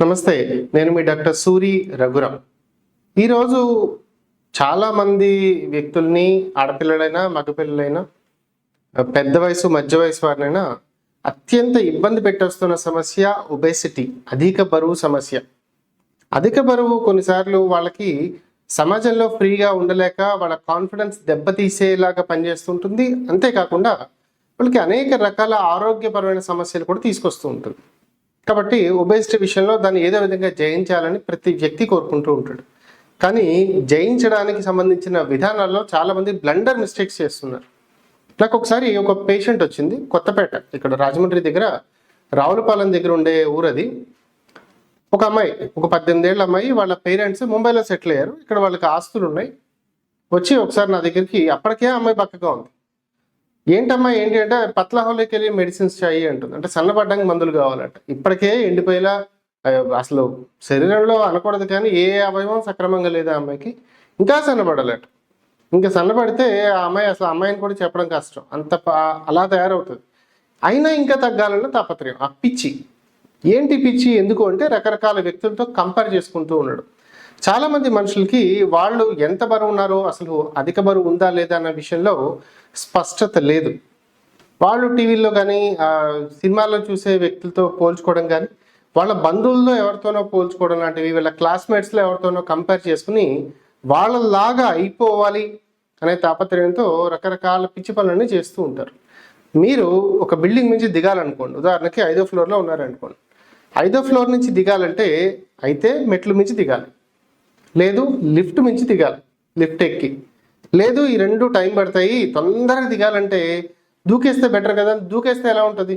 నమస్తే నేను మీ డాక్టర్ సూరి రఘురామ్ ఈరోజు చాలామంది వ్యక్తుల్ని ఆడపిల్లలైనా మగపిల్లలైనా పెద్ద వయసు మధ్య వయసు వారినైనా అత్యంత ఇబ్బంది పెట్టేస్తున్న సమస్య ఒబేసిటీ అధిక బరువు సమస్య. అధిక బరువు కొన్నిసార్లు వాళ్ళకి సమాజంలో ఫ్రీగా ఉండలేక వాళ్ళ కాన్ఫిడెన్స్ దెబ్బతీసేలాగా పనిచేస్తుంటుంది. అంతేకాకుండా వాళ్ళకి అనేక రకాల ఆరోగ్యపరమైన సమస్యలు కూడా తీసుకొస్తూ ఉంటుంది. కాబట్టి ఒబేసిటీ విషయంలో దాన్ని ఏదో విధంగా జయించాలని ప్రతి వ్యక్తి కోరుకుంటూ ఉంటాడు. కానీ జయించడానికి సంబంధించిన విధానాల్లో చాలామంది బ్లండర్ మిస్టేక్స్ చేస్తున్నారు. నాకు ఒకసారి ఒక పేషెంట్ వచ్చింది కొత్తపేట ఇక్కడ రాజమండ్రి దగ్గర రావులపాలెం దగ్గర ఉండే ఊరది ఒక అమ్మాయి ఒక పద్దెనిమిది ఏళ్ళ అమ్మాయి వాళ్ళ పేరెంట్స్ ముంబైలో సెటిల్ అయ్యారు. ఇక్కడ వాళ్ళకి ఆస్తులు ఉన్నాయి వచ్చి ఒకసారి నా దగ్గరికి అప్పటికే అమ్మాయి పక్కగా ఉంది. ఏంటమ్మా ఏంటి అంటే పత్లహోలోకి వెళ్ళి మెడిసిన్స్ చాయి అంటుంది. అంటే సన్నపడ్డానికి మందులు కావాలంట. ఇప్పటికే ఎండిపోయేలా అసలు శరీరంలో అనకూడదు కానీ ఏ అవయవం సక్రమంగా లేదు ఆ అమ్మాయికి? ఇంకా సన్నపడాలట ఇంకా సన్నపడితే ఆ అమ్మాయి అసలు అమ్మాయిని కూడా చెప్పడం కష్టం. అంత అలా తయారవుతుంది. అయినా ఇంకా తగ్గాలన్న తాపత్రయం. ఆ పిచ్చి. ఏంటి పిచ్చి? ఎందుకు అంటే రకరకాల వ్యక్తులతో కంపేర్ చేసుకుంటూ ఉన్నాడు. చాలా మంది మనుషులకి వాళ్ళు ఎంత బరువు ఉన్నారో అసలు అధిక బరువు ఉందా లేదా అన్న విషయంలో స్పష్టత లేదు. వాళ్ళు టీవీల్లో కానీ సినిమాల్లో చూసే వ్యక్తులతో పోల్చుకోవడం కానీ వాళ్ళ బంధువుల్లో ఎవరితోనో పోల్చుకోవడం లాంటివి వీళ్ళ క్లాస్మేట్స్లో ఎవరితోనో కంపేర్ చేసుకుని వాళ్ళలాగా అయిపోవాలి అనే తాపత్రయంతో రకరకాల పిచ్చి పనులన్నీ చేస్తూ ఉంటారు. మీరు ఒక బిల్డింగ్ నుంచి దిగాలనుకోండి. ఉదాహరణకి ఐదో ఫ్లోర్లో ఉన్నారనుకోండి. ఐదో ఫ్లోర్ నుంచి దిగాలంటే అయితే మెట్లు మించి దిగాలి. లేదు లిఫ్ట్ మించి దిగాలి లిఫ్ట్ ఎక్కి. లేదు ఈ రెండు టైం పడతాయి తొందరగా దిగాలంటే దూకేస్తే బెటర్ కదా దూకేస్తే ఎలా ఉంటుంది?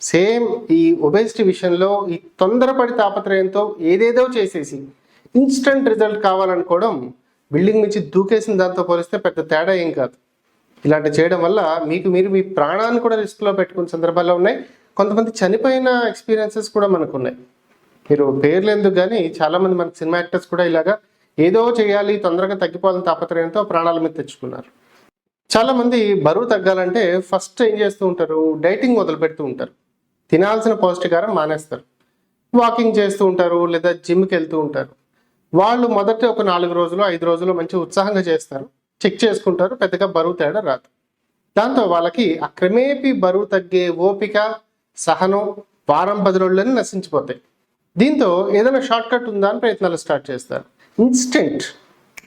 సేమ్ ఈ ఒబేసిటీ విషయంలో ఈ తొందరపడి తాపత్రయంతో ఏదేదో చేసేసి ఇన్స్టంట్ రిజల్ట్ కావాలనుకోవడం బిల్డింగ్ నుంచి దూకేసిన దాంతో పోలిస్తే పెద్ద తేడా ఏం కాదు. ఇలాంటి చేయడం వల్ల మీకు మీరు మీ ప్రాణాన్ని కూడా రిస్క్లో పెట్టుకున్న సందర్భాల్లో ఉన్నాయి. కొంతమంది చనిపోయిన ఎక్స్పీరియన్సెస్ కూడా మనకు ఉన్నాయి. మీరు పేర్లు ఎందుకు కానీ చాలా మంది మన సినిమా యాక్టర్స్ కూడా ఇలాగా ఏదో చేయాలి తొందరగా తగ్గిపోవాలని తాపత్రయంతో ప్రాణాల మీద తెచ్చుకున్నారు. చాలా మంది బరువు తగ్గాలంటే ఫస్ట్ ఏం చేస్తూ ఉంటారు? డైటింగ్ మొదలు పెడుతూ ఉంటారు. తినాల్సిన పౌష్టికారం మానేస్తారు. వాకింగ్ చేస్తూ ఉంటారు లేదా జిమ్కి వెళ్తూ ఉంటారు. వాళ్ళు మొదట ఒక నాలుగు రోజులు ఐదు రోజులు మంచి ఉత్సాహంగా చేస్తారు. చెక్ చేసుకుంటారు పెద్దగా బరువు తేడా రాదు. దాంతో వాళ్ళకి ఆ క్రమేపీ బరువు తగ్గే ఓపిక సహనం వారం పది రోజులని నశించిపోతాయి. దీంతో ఏదైనా షార్ట్ కట్ ఉందా అని ప్రయత్నాలు స్టార్ట్ చేస్తారు. ఇన్స్టెంట్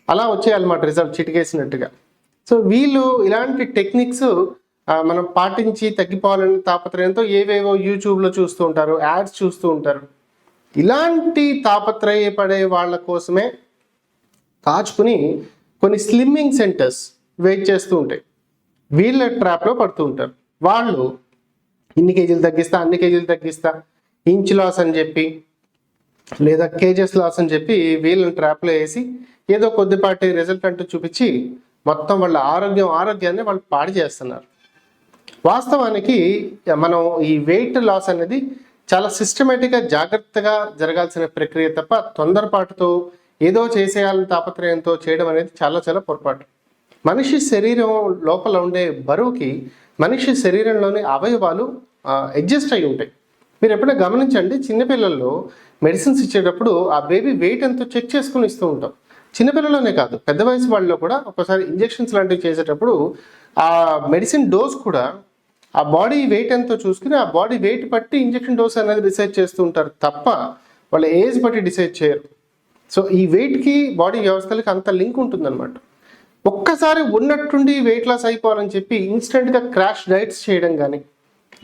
అలా వచ్చేయాలన్నమాట రిజల్ట్ చిటికేసినట్టుగా. సో వీళ్ళు ఇలాంటి టెక్నిక్స్ మనం పాటించి తగ్గిపోవాలని తాపత్రయంతో ఏవేవో యూట్యూబ్లో చూస్తూ ఉంటారు యాడ్స్ చూస్తూ ఉంటారు. ఇలాంటి తాపత్రయపడే వాళ్ళ కోసమే కాచుకుని కొన్ని స్లిమ్మింగ్ సెంటర్స్ వెయిట్ చేస్తూ ఉంటాయి. వీళ్ళ ట్రాప్లో పడుతూ ఉంటారు. వాళ్ళు ఇన్ని కేజీలు తగ్గిస్తా అన్ని కేజీలు తగ్గిస్తా ఇంచ్ లాస్ అని చెప్పి లేదా కేజెస్ లాస్ అని చెప్పి వీళ్ళని ట్రాప్లో వేసి ఏదో కొద్దిపాటి రిజల్ట్ అంటూ చూపించి మొత్తం వాళ్ళ ఆరోగ్యం ఆరోగ్యాన్ని వాళ్ళు పాడు చేస్తున్నారు. వాస్తవానికి మనం ఈ వెయిట్ లాస్ అనేది చాలా సిస్టమేటిక్గా జాగ్రత్తగా జరగాల్సిన ప్రక్రియ తప్ప తొందరపాటుతో ఏదో చేసేయాలని తాపత్రయంతో చేయడం అనేది చాలా చాలా పొరపాటు. మనిషి శరీరం లోపల ఉండే బరువుకి మనిషి శరీరంలోని అవయవాలు అడ్జస్ట్ అయి ఉంటాయి. మీరు ఎప్పుడైనా గమనించండి చిన్నపిల్లల్లో మెడిసిన్స్ ఇచ్చేటప్పుడు ఆ బేబీ వెయిట్ ఎంతో చెక్ చేసుకుని ఇస్తూ ఉంటాం. చిన్నపిల్లలోనే కాదు పెద్ద వయసు వాళ్ళలో కూడా ఒకసారి ఇంజెక్షన్స్ లాంటివి చేసేటప్పుడు ఆ మెడిసిన్ డోస్ కూడా ఆ బాడీ వెయిట్ ఎంతో చూసుకుని ఆ బాడీ వెయిట్ బట్టి ఇంజెక్షన్ డోస్ అనేది డిసైడ్ చేస్తూ ఉంటారు తప్ప వాళ్ళ ఏజ్ బట్టి డిసైడ్ చేయరు. సో ఈ వెయిట్కి బాడీ వ్యవస్థలకి అంత లింక్ ఉంటుందన్నమాట. ఒక్కసారి ఉన్నట్టుండి వెయిట్ లాస్ అయిపోవాలని చెప్పి ఇన్స్టెంట్గా క్రాష్ డైట్స్ చేయడం కానీ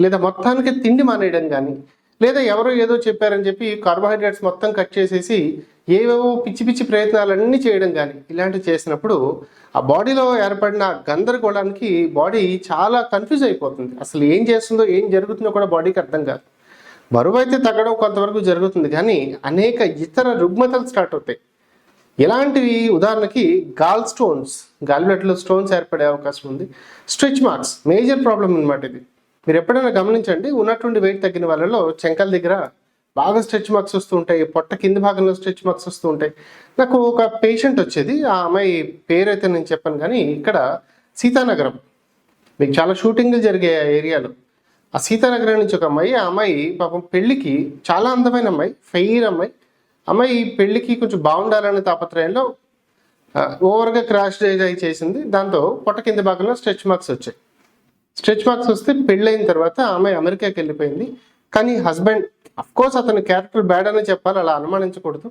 లేదా మొత్తానికి తిండి మానేయడం కానీ లేదా ఎవరో ఏదో చెప్పారని చెప్పి కార్బోహైడ్రేట్స్ మొత్తం కట్ చేసేసి ఏవేవో పిచ్చి పిచ్చి ప్రయత్నాలన్నీ చేయడం కానీ ఇలాంటివి చేసినప్పుడు ఆ బాడీలో ఏర్పడిన గందరగోళానికి బాడీ చాలా కన్ఫ్యూజ్ అయిపోతుంది. అసలు ఏం చేస్తుందో ఏం జరుగుతుందో కూడా బాడీకి అర్థం కాదు. బరువు అయితే తగ్గడం కొంతవరకు జరుగుతుంది. కానీ అనేక ఇతర రుగ్మతలు స్టార్ట్ అవుతాయి. ఇలాంటివి ఉదాహరణకి గాల్ స్టోన్స్ గాల్ స్టోన్స్ ఏర్పడే అవకాశం ఉంది. స్ట్రిచ్ మార్క్స్ మేజర్ ప్రాబ్లం అనమాట ఇది. మీరు ఎప్పుడైనా గమనించండి ఉన్నటువంటి వెయిట్ తగ్గిన వాళ్ళలో చెంకల దగ్గర బాగా స్ట్రెచ్ మార్క్స్ వస్తూ ఉంటాయి పొట్ట కింది భాగంలో స్ట్రెచ్ మార్క్స్ వస్తూ ఉంటాయి. నాకు ఒక పేషెంట్ వచ్చేది ఆ అమ్మాయి పేరైతే నేను చెప్పాను కానీ ఇక్కడ సీతానగరం. మీకు చాలా షూటింగ్లు జరిగే ఆ ఏరియాలో. ఆ సీతానగరం నుంచి ఒక అమ్మాయి ఆ అమ్మాయి పాపం పెళ్ళికి చాలా అందమైన అమ్మాయి ఫెయిర్ అమ్మాయి. అమ్మాయి పెళ్ళికి కొంచెం బాగుండాలనే తాపత్రయంలో ఓవర్గా క్రాష్ అయి చేసింది. దాంతో పొట్ట కింది భాగంలో స్ట్రెచ్ మార్క్స్ వచ్చాయి. స్ట్రెచ్ మార్క్స్ వస్తే పెళ్ళైన తర్వాత ఆమె అమెరికాకి వెళ్ళిపోయింది. కానీ హస్బెండ్ కోర్స్ అతని క్యారెక్టర్ బ్యాడ్ అని చెప్పాలి అలా అనుమానించకూడదు.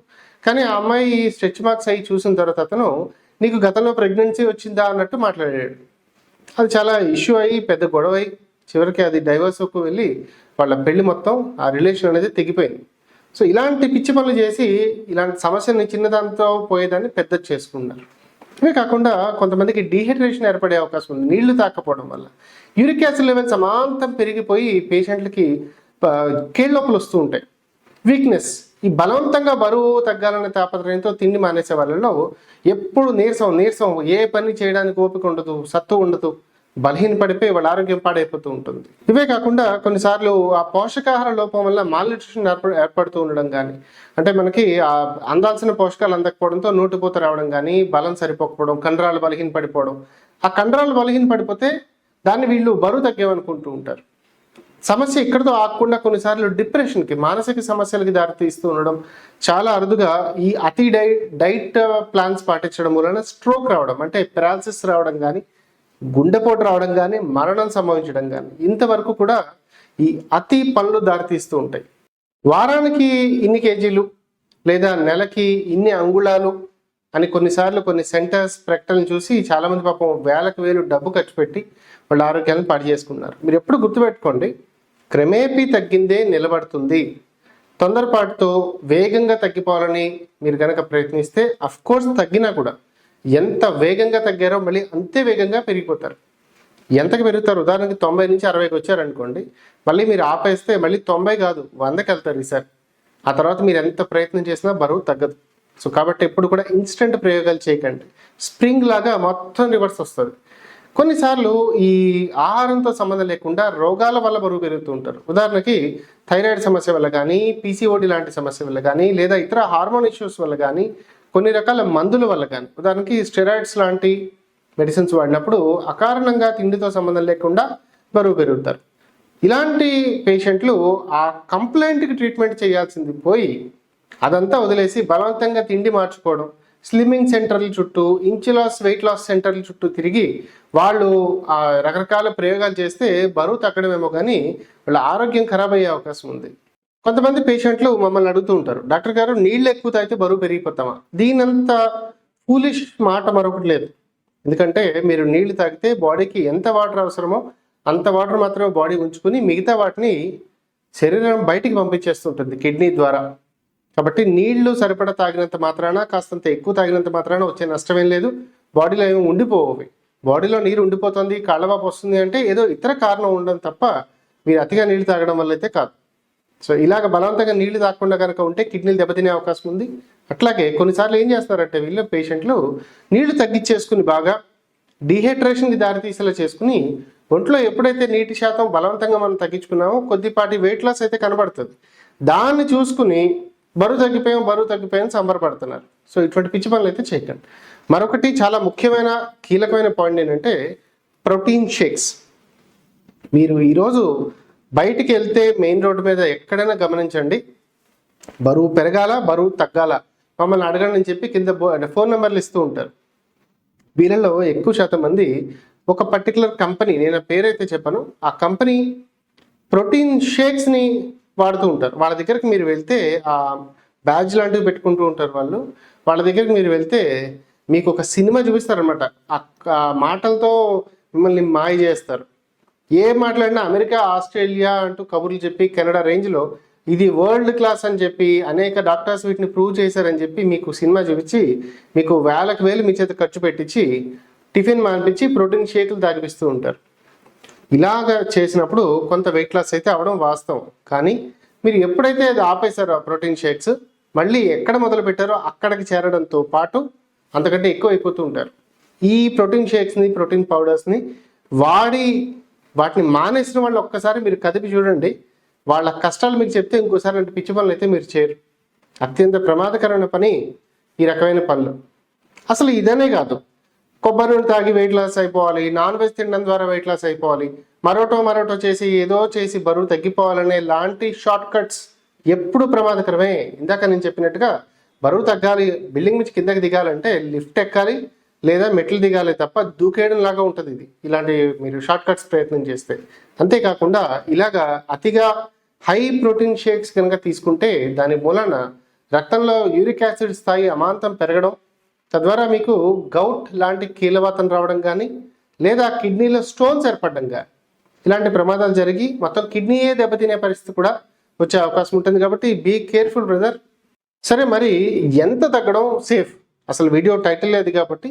కానీ ఆ అమ్మాయి స్ట్రెచ్ మార్క్స్ అయ్యి చూసిన తర్వాత అతను నీకు గతంలో ప్రెగ్నెన్సీ వచ్చిందా? అన్నట్టు మాట్లాడాడు. అది చాలా ఇష్యూ అయ్యి పెద్ద గొడవ అయ్యి చివరికి అది డైవర్స్కు వెళ్ళి వాళ్ళ పెళ్ళి మొత్తం ఆ రిలేషన్ అనేది తెగిపోయింది. సో ఇలాంటి పిచ్చి పనులు చేసి ఇలాంటి సమస్యని చిన్నదాంతో పోయేదాన్ని పెద్ద చేసుకున్నారు. ఇవే కాకుండా కొంతమందికి డీహైడ్రేషన్ ఏర్పడే అవకాశం ఉంది. నీళ్ళు తాకపోవడం వల్ల. యూరిక్ యాసిడ్ లెవెల్స్ అమాంతం పెరిగిపోయి పేషెంట్లకి కేళ్ళొప్పులు వస్తూ ఉంటాయి. వీక్నెస్. ఈ బలవంతంగా బరువు తగ్గాలనే తాపత్రయంతో తిండి మానేసే వాళ్ళలో ఎప్పుడు నీరసం నీరసం ఏ పని చేయడానికి ఓపిక ఉండదు సత్తు ఉండదు. బలహీన పడిపోయి వాళ్ళ ఆరోగ్యం పాడైపోతూ ఉంటుంది. ఇవే కాకుండా కొన్నిసార్లు ఆ పోషకాహార లోపం వల్ల మాల్న్యూట్రిషన్ ఏర్ప ఏర్పడుతూ ఉండడం కానీ అంటే మనకి ఆ అందాల్సిన పోషకాలు అందకపోవడంతో నోటిపూత రావడం కానీ బలం సరిపోకపోవడం కండరాలు బలహీన పడిపోవడం ఆ కండరాలు బలహీన పడిపోతే దాన్ని వీళ్ళు బరువు తగ్గేమనుకుంటూ ఉంటారు. సమస్య ఇక్కడితో ఆగకుండా కొన్నిసార్లు డిప్రెషన్కి మానసిక సమస్యలకి దారితీస్తూ ఉండడం చాలా అరుదుగా ఈ అతి డై డైట్ ప్లాన్స్ పాటించడం వలన స్ట్రోక్ రావడం అంటే పెరాలసిస్ రావడం కానీ గుండెపోటు రావడం కానీ మరణం సంభవించడం కానీ ఇంతవరకు కూడా ఈ అతి పనులు దారితీస్తూ ఉంటాయి. వారానికి ఇన్ని కేజీలు లేదా నెలకి ఇన్ని అంగుళాలు అని కొన్నిసార్లు కొన్ని సెంటర్స్ ప్రకటనలు చూసి చాలామంది పాపం వేలకు వేలు డబ్బు ఖర్చు పెట్టి వాళ్ళ ఆరోగ్యాలను పాడు చేసుకున్నారు. మీరు ఎప్పుడు గుర్తుపెట్టుకోండి క్రమేపీ తగ్గిందే నిలబడుతుంది. తొందరపాటుతో వేగంగా తగ్గిపోవాలని మీరు కనుక ప్రయత్నిస్తే అఫ్కోర్స్ తగ్గినా కూడా ఎంత వేగంగా తగ్గారో మళ్ళీ అంతే వేగంగా పెరిగిపోతారు. ఎంతకు పెరుగుతారు? ఉదాహరణకి తొంభై నుంచి అరవైకి వచ్చారనుకోండి మళ్ళీ మీరు ఆపేస్తే మళ్ళీ తొంభై కాదు వందకి వెళ్తారు ఈసారి. ఆ తర్వాత మీరు ఎంత ప్రయత్నం చేసినా బరువు తగ్గదు. సో కాబట్టి ఎప్పుడు కూడా ఇన్స్టెంట్ ప్రయోగాలు చేయకండి. స్ప్రింగ్ లాగా మొత్తం రివర్స్ వస్తుంది. కొన్నిసార్లు ఈ ఆహారంతో సంబంధం లేకుండా రోగాల వల్ల బరువు పెరుగుతూ ఉంటారు. ఉదాహరణకి థైరాయిడ్ సమస్య వల్ల కానీ పీసీఓడి లాంటి సమస్య వల్ల కానీ లేదా ఇతర హార్మోన్ ఇష్యూస్ వల్ల కానీ కొన్ని రకాల మందుల వల్ల కానీ. ఉదాహరణకి స్టెరాయిడ్స్ లాంటి మెడిసిన్స్ వాడినప్పుడు అకారణంగా తిండితో సంబంధం లేకుండా బరువు పెరుగుతారు. ఇలాంటి పేషెంట్లు ఆ కంప్లైంట్కి ట్రీట్మెంట్ చేయాల్సింది పోయి అదంతా వదిలేసి బలవంతంగా తిండి మార్చుకోవడం స్లిమ్మింగ్ సెంటర్ల చుట్టూ ఇంచ్ లాస్ వెయిట్ లాస్ సెంటర్ల చుట్టూ తిరిగి వాళ్ళు ఆ రకరకాల ప్రయోగాలు చేస్తే బరువు తగ్గడమేమో కానీ వాళ్ళ ఆరోగ్యం ఖరాబ్ అయ్యే అవకాశం ఉంది. కొంతమంది పేషెంట్లు మమ్మల్ని అడుగుతూ ఉంటారు. డాక్టర్ గారు నీళ్ళు ఎక్కువ తాగితే బరువు పెరిగిపోతామా? దీనంత ఫూలిష్ మాట మరొకటి లేదు. ఎందుకంటే మీరు నీళ్ళు తాగితే బాడీకి ఎంత వాటర్ అవసరమో అంత వాటర్ మాత్రమే బాడీ ఉంచుకుని మిగతా వాటిని శరీరం బయటికి పంపించేస్తుంటుంది కిడ్నీ ద్వారా. కాబట్టి నీళ్ళు సరిపడా తాగినంత మాత్రాన కాస్తంత ఎక్కువ తాగినంత మాత్రాన వచ్చే నష్టమేం లేదు. బాడీలో ఏమి ఉండిపోవు. బాడీలో నీరు ఉండిపోతుంది కాళ్ళవాపు వస్తుంది అంటే ఏదో ఇతర కారణం ఉండడం తప్ప మీరు అతిగా నీళ్ళు తాగడం వల్ల అయితే కాదు. సో ఇలాగ బలవంతంగా నీళ్ళు తాకుండా కనుక ఉంటే కిడ్నీలు దెబ్బతినే అవకాశం ఉంది. అట్లాగే కొన్నిసార్లు ఏం చేస్తారంటే వీళ్ళు పేషెంట్లు నీళ్ళు తగ్గించేసుకుని బాగా డీహైడ్రేషన్కి దారితీసేలా చేసుకుని ఒంట్లో ఎప్పుడైతే నీటి శాతం బలవంతంగా మనం తగ్గించుకున్నామో కొద్దిపాటి వెయిట్ లాస్ అయితే కనబడుతుంది. దాన్ని చూసుకుని బరువు తగ్గిపోయాం బరువు తగ్గిపోయాం సంబరపడుతున్నారు. సో ఇటువంటి పిచ్చి పనులు అయితే చేయకండి. మరొకటి చాలా ముఖ్యమైన కీలకమైన పాయింట్ ఏంటంటే ప్రోటీన్ షేక్స్. మీరు ఈరోజు బయటికి వెళ్తే మెయిన్ రోడ్డు మీద ఎక్కడైనా గమనించండి. బరువు పెరగాల బరువు తగ్గాల? మమ్మల్ని అడగండి అని చెప్పి కింద ఫోన్ నెంబర్లు ఇస్తూ ఉంటారు. వీళ్ళలో ఎక్కువ శాతం మంది ఒక పర్టికులర్ కంపెనీ నేను పేరైతే చెప్పాను ఆ కంపెనీ ప్రోటీన్ షేక్స్ని వాడుతూ ఉంటారు. వాళ్ళ దగ్గరికి మీరు వెళ్తే ఆ బ్యాడ్జ్ లాంటివి పెట్టుకుంటూ ఉంటారు వాళ్ళు. వాళ్ళ దగ్గరికి మీరు వెళ్తే మీకు ఒక సినిమా చూపిస్తారనమాట ఆ మాటలతో మిమ్మల్ని మాయ చేస్తారు. ఏ మాట్లాడినా అమెరికా ఆస్ట్రేలియా అంటూ కబుర్లు చెప్పి కెనడా రేంజ్లో ఇది వరల్డ్ క్లాస్ అని చెప్పి అనేక డాక్టర్స్ వీటిని ప్రూవ్ చేశారని చెప్పి మీకు సినిమా చూపించి మీకు వేలకు వేలు మీ చేత ఖర్చు పెట్టించి టిఫిన్ మానిపించి ప్రోటీన్ షేకులు తాగిపిస్తూ ఉంటారు. ఇలాగ చేసినప్పుడు కొంత వెయిట్ లాస్ అయితే అవడం వాస్తవం. కానీ మీరు ఎప్పుడైతే అది ఆపేశారో ఆ ప్రోటీన్ షేక్స్ మళ్ళీ ఎక్కడ మొదలు పెట్టారో అక్కడికి చేరడంతో పాటు అంతకంటే ఎక్కువ అయిపోతూ ఉంటారు. ఈ ప్రోటీన్ షేక్స్ని ప్రోటీన్ పౌడర్స్ని వాడి వాటిని మానేసిన వాళ్ళు ఒక్కసారి మీరు కదిపి చూడండి. వాళ్ళ కష్టాలు మీకు చెప్తే ఇంకోసారి అంటే పిచ్చి పనులు అయితే మీరు చేయరు. అత్యంత ప్రమాదకరమైన పని ఈ రకమైన పనులు. అసలు ఇదనే కాదు. కొబ్బరి నూనె తాగి వెయిట్ లాస్ అయిపోవాలి నాన్ వెజ్ తినడం ద్వారా వెయిట్ లాస్ అయిపోవాలి మరోటో మరోటో చేసి ఏదో చేసి బరువు తగ్గిపోవాలనే లాంటి షార్ట్ కట్స్ ఎప్పుడు ప్రమాదకరమే. ఇందాక నేను చెప్పినట్టుగా బరువు తగ్గాలి బిల్డింగ్ నుంచి కిందకి దిగాలంటే లిఫ్ట్ ఎక్కాలి లేదా మెట్లు దిగాలి తప్ప దూకేయడం లాగా ఉంటుంది ఇది. ఇలాంటి మీరు షార్ట్ కట్స్ ప్రయత్నం చేస్తే. అంతేకాకుండా ఇలాగా అతిగా హై ప్రోటీన్ షేక్స్ కనుక తీసుకుంటే దాని మూలన రక్తంలో యూరిక్ యాసిడ్ స్థాయి అమాంతం పెరగడం తద్వారా మీకు గౌట్ లాంటి కీలవాతం రావడం కానీ లేదా కిడ్నీలో స్టోన్స్ ఏర్పడడం కానీ ఇలాంటి ప్రమాదాలు జరిగి మొత్తం కిడ్నీయే దెబ్బతినే పరిస్థితి కూడా వచ్చే అవకాశం ఉంటుంది కాబట్టి బీ కేర్ఫుల్ బ్రదర్. సరే మరి ఎంత తగ్గడం? సేఫ్. అసలు వీడియో టైటిల్ లేదు కాబట్టి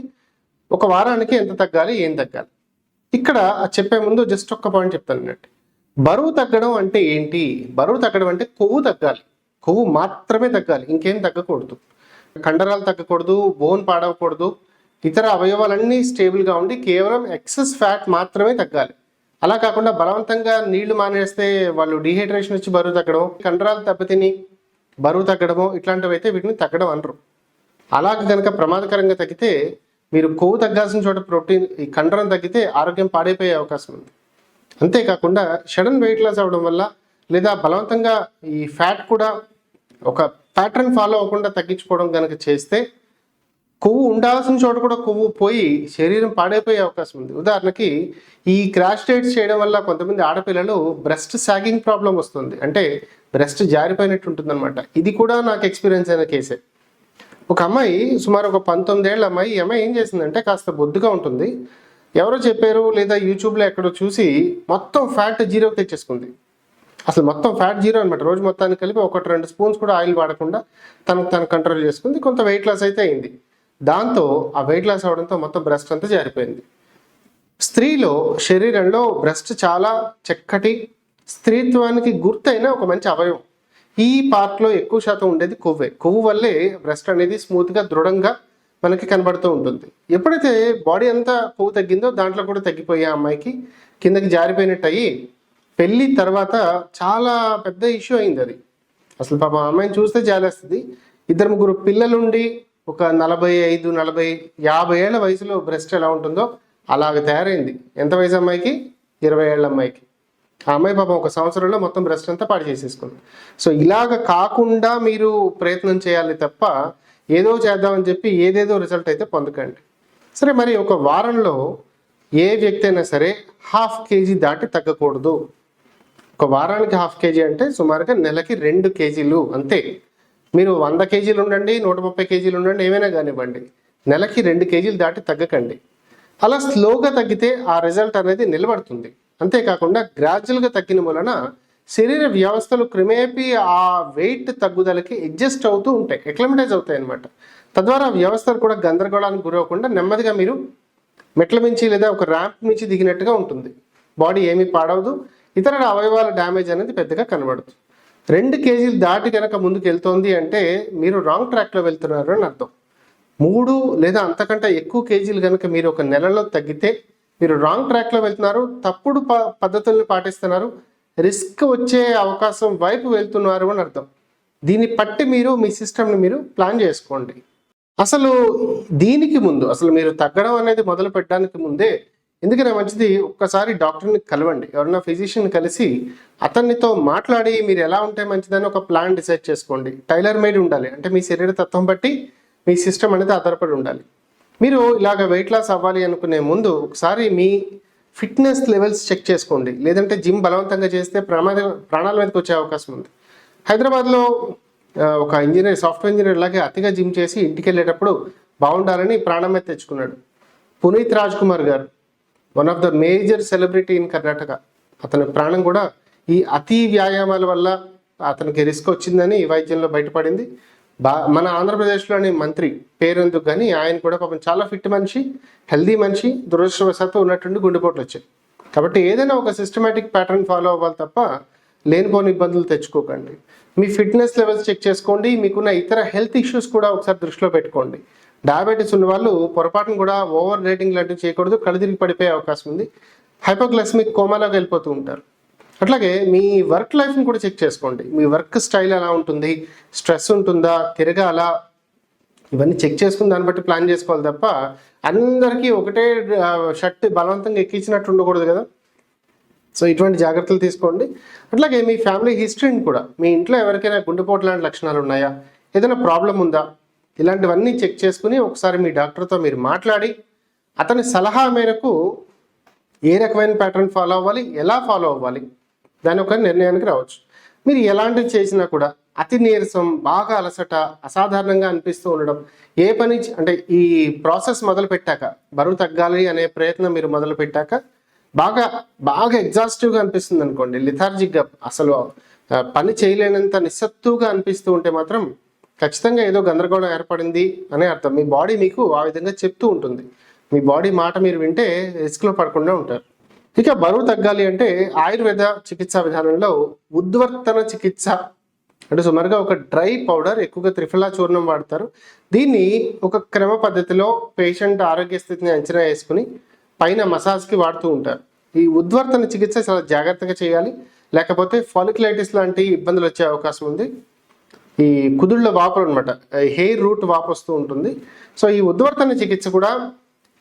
ఒక వారానికి ఎంత తగ్గాలి ఏం తగ్గాలి? ఇక్కడ చెప్పే ముందు జస్ట్ ఒక్క పాయింట్ చెప్తాను అన్నట్టు బరువు తగ్గడం అంటే ఏంటి? బరువు తగ్గడం అంటే కొవ్వు తగ్గాలి. కొవ్వు మాత్రమే తగ్గాలి ఇంకేం తగ్గకూడదు. కండరాలు తగ్గకూడదు బోన్ పాడవకూడదు ఇతర అవయవాలన్నీ స్టేబుల్గా ఉండి కేవలం ఎక్సెస్ ఫ్యాట్ మాత్రమే తగ్గాలి. అలా కాకుండా బలవంతంగా నీళ్ళు మానేస్తే వాళ్ళు డీహైడ్రేషన్ వచ్చి బరువు తగ్గడం కండరాలు దెబ్బతిని బరువు తగ్గడము ఇట్లాంటివి అయితే వీటిని తగ్గడం అనరు. అలా కనుక ప్రమాదకరంగా తగ్గితే మీరు కొవ్వు తగ్గాల్సిన చోట ప్రోటీన్ ఈ కండరం తగ్గితే ఆరోగ్యం పాడైపోయే అవకాశం ఉంది. అంతేకాకుండా సడన్ వెయిట్ లాస్ అవ్వడం వల్ల లేదా బలవంతంగా ఈ ఫ్యాట్ కూడా ఒక ప్యాటర్న్ ఫాలో అవ్వకుండా తగ్గించుకోవడం కనుక చేస్తే కొవ్వు ఉండాల్సిన చోట కూడా కొవ్వు పోయి శరీరం పాడైపోయే అవకాశం ఉంది. ఉదాహరణకి ఈ క్రాష్ డైట్స్ చేయడం వల్ల కొంతమంది ఆడపిల్లలు బ్రెస్ట్ సాగింగ్ ప్రాబ్లం వస్తుంది. అంటే బ్రెస్ట్ జారిపోయినట్టు ఉంటుందన్నమాట. ఇది కూడా నాకు ఎక్స్పీరియన్స్ అయిన కేసే. ఒక అమ్మాయి సుమారు ఒక పంతొమ్మిదేళ్ళ అమ్మాయి ఈ అమ్మాయి ఏం చేసిందంటే కాస్త బొద్దుగా ఉంటుంది. ఎవరో చెప్పారు లేదా యూట్యూబ్లో ఎక్కడో చూసి మొత్తం ఫ్యాట్ జీరో తెచ్చేసుకుంది. అసలు మొత్తం ఫ్యాట్ జీరో అనమాట రోజు మొత్తానికి కలిపి ఒకటి రెండు స్పూన్స్ కూడా ఆయిల్ వాడకుండా తనకు తను కంట్రోల్ చేసుకుంది. కొంత వెయిట్ లాస్ అయితే అయింది. దాంతో ఆ వెయిట్ లాస్ అవడంతో మొత్తం బ్రెస్ట్ అంతా జారిపోయింది. స్త్రీలో శరీరంలో బ్రెస్ట్ చాలా చక్కటి స్త్రీత్వానికి గుర్తైన ఒక మంచి అవయవం. ఈ పార్ట్లో ఎక్కువ శాతం ఉండేది కొవ్వే. కొవ్వు వల్లే బ్రెస్ట్ అనేది స్మూత్గా దృఢంగా మనకి కనబడుతూ ఉంటుంది. ఎప్పుడైతే బాడీ అంతా కొవ్వు తగ్గిందో దాంట్లో కూడా తగ్గిపోయే ఆ అమ్మాయికి కిందకి జారిపోయినట్టు అయ్యి పెళ్ళి తర్వాత చాలా పెద్ద ఇష్యూ అయింది అది. అసలు పాప అమ్మాయిని చూస్తే జాలేస్తుంది. ఇద్దరు ముగ్గురు పిల్లలుండి ఒక నలభై ఐదు నలభై యాభై ఏళ్ళ వయసులో బ్రెస్ట్ ఎలా ఉంటుందో అలాగ తయారైంది. ఎంత వయసు అమ్మాయికి? ఇరవై ఏళ్ళ అమ్మాయికి. ఆ అమ్మాయి పాపం ఒక సంవత్సరంలో మొత్తం బ్రెస్ట్ అంతా పాడు చేసేసుకుంది సో ఇలాగ కాకుండా మీరు ప్రయత్నం చేయాలి తప్ప ఏదో చేద్దామని చెప్పి ఏదేదో రిజల్ట్ అయితే పొందకండి. సరే మరి ఒక వారంలో ఏ వ్యక్తి అయినా సరే హాఫ్ కేజీ దాటి తగ్గకూడదు. ఒక వారానికి హాఫ్ కేజీ అంటే సుమారుగా నెలకి రెండు కేజీలు అంతే. మీరు వంద కేజీలు ఉండండి నూట ముప్పై కేజీలు ఉండండి ఏమైనా కానివ్వండి. నెలకి రెండు కేజీలు దాటి తగ్గకండి. అలా స్లోగా తగ్గితే ఆ రిజల్ట్ అనేది నిలబడుతుంది. అంతేకాకుండా గ్రాడ్యువల్గా తగ్గిన వలన శరీర వ్యవస్థలు క్రమేపీ ఆ వెయిట్ తగ్గుదలకి అడ్జస్ట్ అవుతూ ఉంటాయి ఎక్లమటైజ్ అవుతాయి అనమాట తద్వారా వ్యవస్థలు కూడా గందరగోళానికి గురవకుండా నెమ్మదిగా మీరు మెట్ల మించి లేదా ఒక ర్యాంప్ మించి దిగినట్టుగా ఉంటుంది. బాడీ ఏమీ పాడవదు ఇతర అవయవాల డ్యామేజ్ అనేది పెద్దగా కనబడదు. రెండు కేజీలు దాటి కనుక ముందుకు వెళ్తోంది అంటే మీరు రాంగ్ ట్రాక్లో వెళ్తున్నారు అని అర్థం. మూడు లేదా అంతకంటే ఎక్కువ కేజీలు కనుక మీరు ఒక నెలలో తగ్గితే మీరు రాంగ్ ట్రాక్లో వెళ్తున్నారు తప్పుడు ప పద్ధతుల్ని పాటిస్తున్నారు రిస్క్ వచ్చే అవకాశం వైపు వెళ్తున్నారు అని అర్థం. దీన్ని పట్టి మీరు మీ సిస్టమ్ని మీరు ప్లాన్ చేసుకోండి. అసలు దీనికి ముందు అసలు మీరు తగ్గడం అనేది మొదలు పెట్టడానికి ముందే ఎందుకనే మంచిది ఒక్కసారి డాక్టర్ని కలవండి. ఎవరన్నా ఫిజిషియన్ కలిసి అతనితో మాట్లాడి మీరు ఎలా ఉంటే మంచిదని ఒక ప్లాన్ డిసైడ్ చేసుకోండి. టైలర్ మేడ్ ఉండాలి. అంటే మీ శరీర తత్వం బట్టి మీ సిస్టమ్ అనేది ఆధారపడి ఉండాలి. మీరు ఇలాగ వెయిట్ లాస్ అవ్వాలి అనుకునే ముందు ఒకసారి మీ ఫిట్నెస్ లెవెల్స్ చెక్ చేసుకోండి. లేదంటే జిమ్ బలవంతంగా చేస్తే ప్రమాద ప్రాణాల మీదకి వచ్చే అవకాశం ఉంది. హైదరాబాద్లో ఒక ఇంజనీర్ సాఫ్ట్వేర్ ఇంజనీర్ లాగే అతిగా జిమ్ చేసి ఇంటికి వెళ్ళేటప్పుడు బాగుండాలని ప్రాణం మీద తెచ్చుకున్నాడు. పునీత్ రాజ్ కుమార్ గారు one of the major celebrity in Karnataka అతని ప్రాణం కూడా ఈ అతి వ్యాయామాల వల్ల అతనికి రిస్క్ వచ్చిందని ఈ వైద్యంలో బయటపడింది. బా మన ఆంధ్రప్రదేశ్లోని మంత్రి పేరెందుకు కానీ ఆయన కూడా పాపం చాలా ఫిట్ మనిషి హెల్దీ మనిషి దురదృష్టవశాత్తు ఉన్నట్టుండి గుండెపోట్లు వచ్చాయి. కాబట్టి ఏదైనా ఒక సిస్టమేటిక్ ప్యాటర్న్ ఫాలో అవ్వాలి తప్ప లేనిపోని ఇబ్బందులు తెచ్చుకోకండి. మీ ఫిట్నెస్ లెవెల్స్ చెక్ చేసుకోండి మీకున్న ఇతర హెల్త్ ఇష్యూస్ కూడా ఒకసారి దృష్టిలో పెట్టుకోండి. డయాబెటీస్ ఉన్న వాళ్ళు పొరపాటును కూడా ఓవర్ రేటింగ్ లాంటివి చేయకూడదు కళ్ళు తిరిగి పడిపోయే అవకాశం ఉంది. హైపోగ్లైసమిక్ కోమాలోకి వెళ్ళిపోతూ ఉంటారు. అట్లాగే మీ వర్క్ లైఫ్ని కూడా చెక్ చేసుకోండి. మీ వర్క్ స్టైల్ ఎలా ఉంటుంది? స్ట్రెస్ ఉంటుందా? తిరగాల? ఇవన్నీ చెక్ చేసుకుని దాన్ని బట్టి ప్లాన్ చేసుకోవాలి తప్ప అందరికీ ఒకటే షర్ట్ బలవంతంగా ఎక్కించినట్టు ఉండకూడదు కదా? సో ఇటువంటి జాగ్రత్తలు తీసుకోండి. అట్లాగే మీ ఫ్యామిలీ హిస్టరీని కూడా మీ ఇంట్లో ఎవరికైనా గుండెపోటు లాంటి లక్షణాలు ఉన్నాయా? ఏదైనా ప్రాబ్లం ఉందా? ఇలాంటివన్నీ చెక్ చేసుకుని ఒకసారి మీ డాక్టర్తో మీరు మాట్లాడి అతని సలహా మేరకు ఏ రకమైన ప్యాటర్న్ ఫాలో అవ్వాలి? ఎలా ఫాలో అవ్వాలి? దాని ఒక నిర్ణయానికి రావచ్చు. మీరు ఎలాంటివి చేసినా కూడా అతి నీరసం బాగా అలసట అసాధారణంగా అనిపిస్తూ ఉండడం ఏ పని అంటే ఈ ప్రాసెస్ మొదలు పెట్టాక బరువు తగ్గాలి అనే ప్రయత్నం మీరు మొదలు పెట్టాక బాగా బాగా ఎగ్జాస్టివ్గా అనిపిస్తుంది అనుకోండి లిథార్జిక్గా అసలు పని చేయలేనంత నిస్సత్తుగా అనిపిస్తూ ఉంటే మాత్రం ఖచ్చితంగా ఏదో గందరగోళం ఏర్పడింది అనే అర్థం. మీ బాడీ మీకు ఆ విధంగా చెప్తూ ఉంటుంది. మీ బాడీ మాట మీరు వింటే రిస్క్లో పడకుండా ఉంటారు. ఇక బరువు తగ్గాలి అంటే ఆయుర్వేద చికిత్సా విధానంలో ఉద్వర్తన చికిత్స. అంటే సుమారుగా ఒక డ్రై పౌడర్ ఎక్కువగా త్రిఫలా చూర్ణం వాడతారు. దీన్ని ఒక క్రమ పద్ధతిలో పేషెంట్ ఆరోగ్య స్థితిని అంచనా వేసుకుని పైన మసాజ్కి వాడుతూ ఉంటారు. ఈ ఉద్వర్తన చికిత్స చాలా జాగ్రత్తగా చేయాలి. లేకపోతే ఫాలిక్లైటిస్ లాంటి ఇబ్బందులు వచ్చే అవకాశం ఉంది. ఈ కుదుళ్ళ వాపులు అనమాట హెయిర్ రూట్ వాపు వస్తూ ఉంటుంది. సో ఈ ఉద్వర్తన చికిత్స కూడా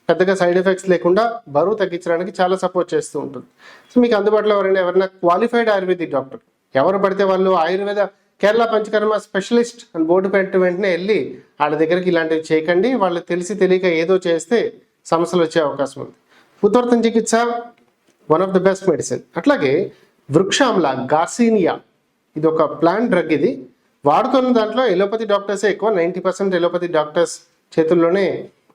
పెద్దగా సైడ్ ఎఫెక్ట్స్ లేకుండా బరువు తగ్గించడానికి చాలా సపోర్ట్ చేస్తూ ఉంటుంది. సో మీకు అందుబాటులో ఎవరైనా ఎవరైనా క్వాలిఫైడ్ ఆయుర్వేదిక్ డాక్టర్ ఎవరు పడితే వాళ్ళు ఆయుర్వేద కేరళ పంచకర్మ స్పెషలిస్ట్ అని బోర్డు పెట్టిన వెంటనే వెళ్ళి వాళ్ళ దగ్గరికి ఇలాంటివి చేయకండి. వాళ్ళు తెలిసి తెలియక ఏదో చేస్తే సమస్యలు వచ్చే అవకాశం ఉంది. ఉద్వర్తన చికిత్స one of the best medicine అట్లాగే వృక్షాంల గార్సీనియా ఇది ఒక ప్లాంట్ డ్రగ్ ఇది. వాడుతున్న దాంట్లో ఎలోపతి డాక్టర్సే ఎక్కువ నైంటీ పర్సెంట్ ఎలోపతి డాక్టర్స్ చేతుల్లోనే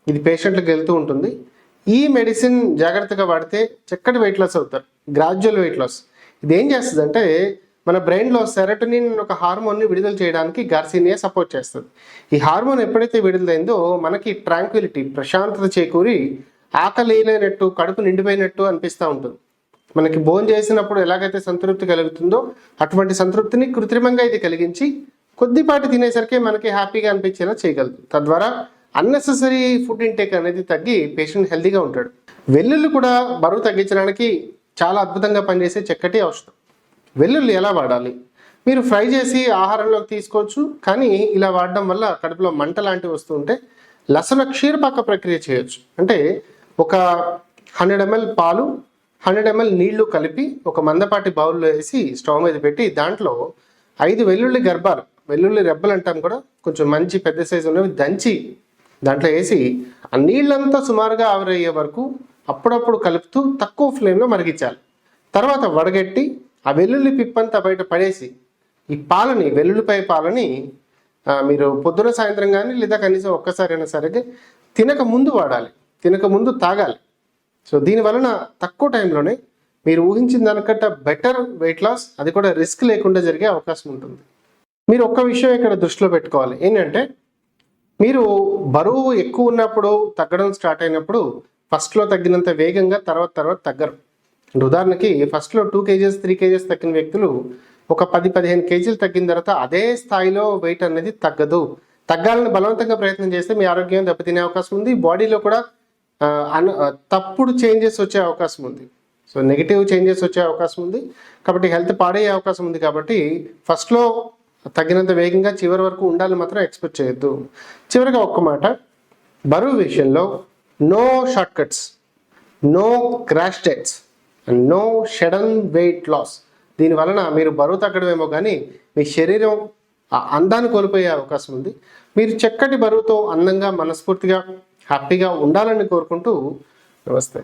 ఇది పేషెంట్లకు వెళ్తూ ఉంటుంది. ఈ మెడిసిన్ జాగ్రత్తగా వాడితే చక్కటి వెయిట్ లాస్ అవుతారు. గ్రాడ్యువల్ వెయిట్ లాస్ ఇది ఏం చేస్తుంది అంటే మన బ్రెయిన్లో సెరటనిన్ ఒక హార్మోన్ని విడుదల చేయడానికి గార్సినియా సపోర్ట్ చేస్తుంది. ఈ హార్మోన్ ఎప్పుడైతే విడుదలైందో మనకి ట్రాంక్విలిటీ ప్రశాంతత చేకూరి ఆకలినట్టు కడుపు నిండిపోయినట్టు అనిపిస్తూ ఉంటుంది. మనకి భోజనం చేసినప్పుడు ఎలాగైతే సంతృప్తి కలుగుతుందో అటువంటి సంతృప్తిని కృత్రిమంగా ఇది కలిగించి కొద్దిపాటి తినేసరికి మనకి హ్యాపీగా అనిపించేలా చేయగలదు తద్వారా అన్నెసెసరీ ఫుడ్ ఇంటేక్ అనేది తగ్గి పేషెంట్ హెల్తీగా ఉంటాడు. వెల్లుల్లి కూడా బరువు తగ్గించడానికి చాలా అద్భుతంగా పనిచేసే చక్కటి ఔషధం. వెల్లుల్లి ఎలా వాడాలి? మీరు ఫ్రై చేసి ఆహారంలోకి తీసుకోవచ్చు కానీ ఇలా వాడడం వల్ల కడుపులో మంట లాంటివి వస్తూ ఉంటే లసన క్షీరపాక ప్రక్రియ చేయొచ్చు. అంటే ఒక హండ్రెడ్ ఎంఎల్ పాలు హండ్రెడ్ ఎంఎల్ నీళ్ళు కలిపి ఒక మందపాటి బౌల్లో వేసి స్టవ్ మీద పెట్టి దాంట్లో ఐదు వెల్లుల్లి గర్భాలు వెల్లుల్లి రెబ్బలు అంటాం కూడా కొంచెం మంచి పెద్ద సైజు ఉన్నవి దంచి దాంట్లో వేసి ఆ నీళ్ళంతా సుమారుగా ఆవిరయ్యే వరకు అప్పుడప్పుడు కలుపుతూ తక్కువ ఫ్లేమ్లో మరిగించాలి. తర్వాత వడగట్టి ఆ వెల్లుల్లి పిప్పంతా బయట పడేసి ఈ పాలని వెల్లుల్లిపై పాలని మీరు పొద్దున సాయంత్రం కానీ లేదా కనీసం ఒక్కసారైనా సరే తినక ముందు వాడాలి. తినక ముందు తాగాలి. సో దీని వలన తక్కువ టైంలోనే మీరు ఊహించిన దానికంటే బెటర్ వెయిట్ లాస్ అది కూడా రిస్క్ లేకుండా జరిగే అవకాశం ఉంటుంది. మీరు ఒక్క విషయం ఇక్కడ దృష్టిలో పెట్టుకోవాలి. ఏంటంటే మీరు బరువు ఎక్కువ ఉన్నప్పుడు తగ్గడం స్టార్ట్ అయినప్పుడు ఫస్ట్లో తగ్గినంత వేగంగా తర్వాత తర్వాత తగ్గరు. అంటే ఉదాహరణకి ఫస్ట్లో టూ కేజెస్ త్రీ కేజెస్ తగ్గిన వ్యక్తులు ఒక పది పదిహేను కేజీలు తగ్గిన తర్వాత అదే స్థాయిలో వెయిట్ అనేది తగ్గదు. తగ్గాలని బలవంతంగా ప్రయత్నం చేస్తే మీ ఆరోగ్యం దెబ్బతినే అవకాశం ఉంది. బాడీలో కూడా అన్ తప్పుడు చేంజెస్ వచ్చే అవకాశం ఉంది. సో నెగిటివ్ చేంజెస్ వచ్చే అవకాశం ఉంది. కాబట్టి హెల్త్ పాడయ్యే అవకాశం ఉంది కాబట్టి ఫస్ట్లో తగినంత వేగంగా చివరి వరకు ఉండాలని మాత్రం ఎక్స్పెక్ట్ చేయొద్దు. చివరిగా ఒక్క మాట. బరువు విషయంలో no shortcuts no crash diets no sudden weight loss దీని వలన మీరు బరువు తగ్గడమేమో కానీ మీ శరీరం ఆ అందాన్ని కోల్పోయే అవకాశం ఉంది. మీరు చక్కటి బరువుతో అందంగా మనస్ఫూర్తిగా హ్యాపీగా ఉండాలని కోరుకుంటూ నమస్తే.